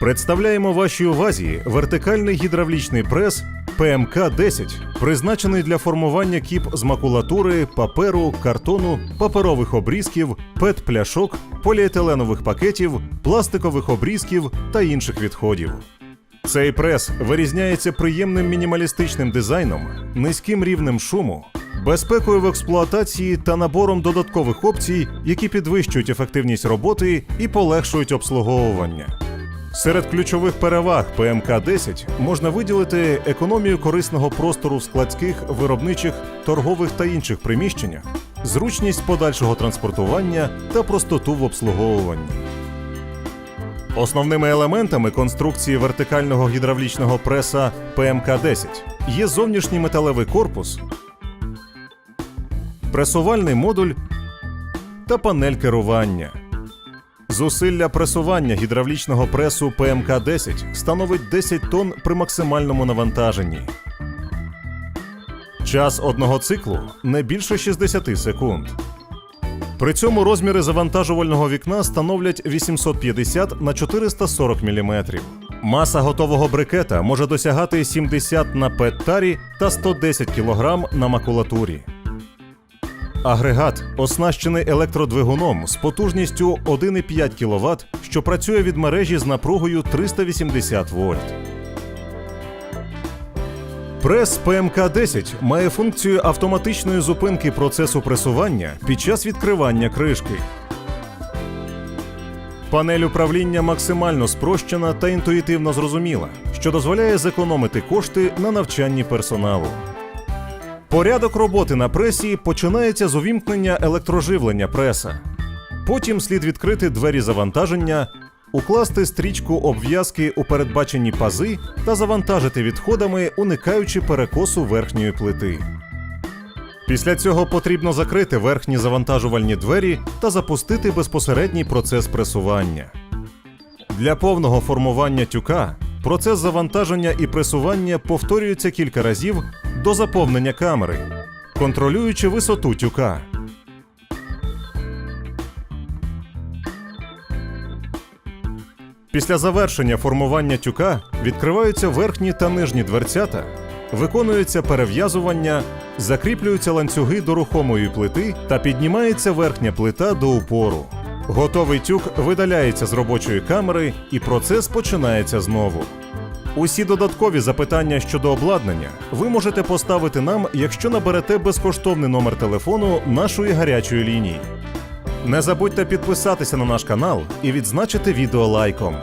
Представляємо вашій увазі вертикальний гідравлічний прес ПМК-10, призначений для формування кіп з макулатури, паперу, картону, паперових обрізків, пет-пляшок, поліетиленових пакетів, пластикових обрізків та інших відходів. Цей прес вирізняється приємним мінімалістичним дизайном, низьким рівнем шуму, безпекою в експлуатації та набором додаткових опцій, які підвищують ефективність роботи і полегшують обслуговування. Серед ключових переваг ПМК-10 можна виділити економію корисного простору в складських, виробничих, торгових та інших приміщеннях, зручність подальшого транспортування та простоту в обслуговуванні. Основними елементами конструкції вертикального гідравлічного преса ПМК-10 є зовнішній металевий корпус, пресувальний модуль та панель керування. Зусилля пресування гідравлічного пресу ПМК-10 становить 10 тонн при максимальному навантаженні. Час одного циклу не більше 60 секунд. При цьому розміри завантажувального вікна становлять 850 на 440 мм. Маса готового брикета може досягати 70 на пет-тарі та 110 кг на макулатурі. Агрегат оснащений електродвигуном з потужністю 1,5 кВт, що працює від мережі з напругою 380 вольт. Прес ПМК-10 має функцію автоматичної зупинки процесу пресування під час відкривання кришки. Панель управління максимально спрощена та інтуїтивно зрозуміла, що дозволяє зекономити кошти на навчанні персоналу. Порядок роботи на пресі починається з увімкнення електроживлення преса. Потім слід відкрити двері завантаження, укласти стрічку обв'язки у передбачені пази та завантажити відходами, уникаючи перекосу верхньої плити. Після цього потрібно закрити верхні завантажувальні двері та запустити безпосередній процес пресування. Для повного формування тюка процес завантаження і пресування повторюється кілька разів до заповнення камери, контролюючи висоту тюка. Після завершення формування тюка відкриваються верхні та нижні дверцята, виконується перев'язування, закріплюються ланцюги до рухомої плити та піднімається верхня плита до упору. Готовий тюк видаляється з робочої камери і процес починається знову. Усі додаткові запитання щодо обладнання ви можете поставити нам, якщо наберете безкоштовний номер телефону нашої гарячої лінії. Не забудьте підписатися на наш канал і відзначити відео лайком.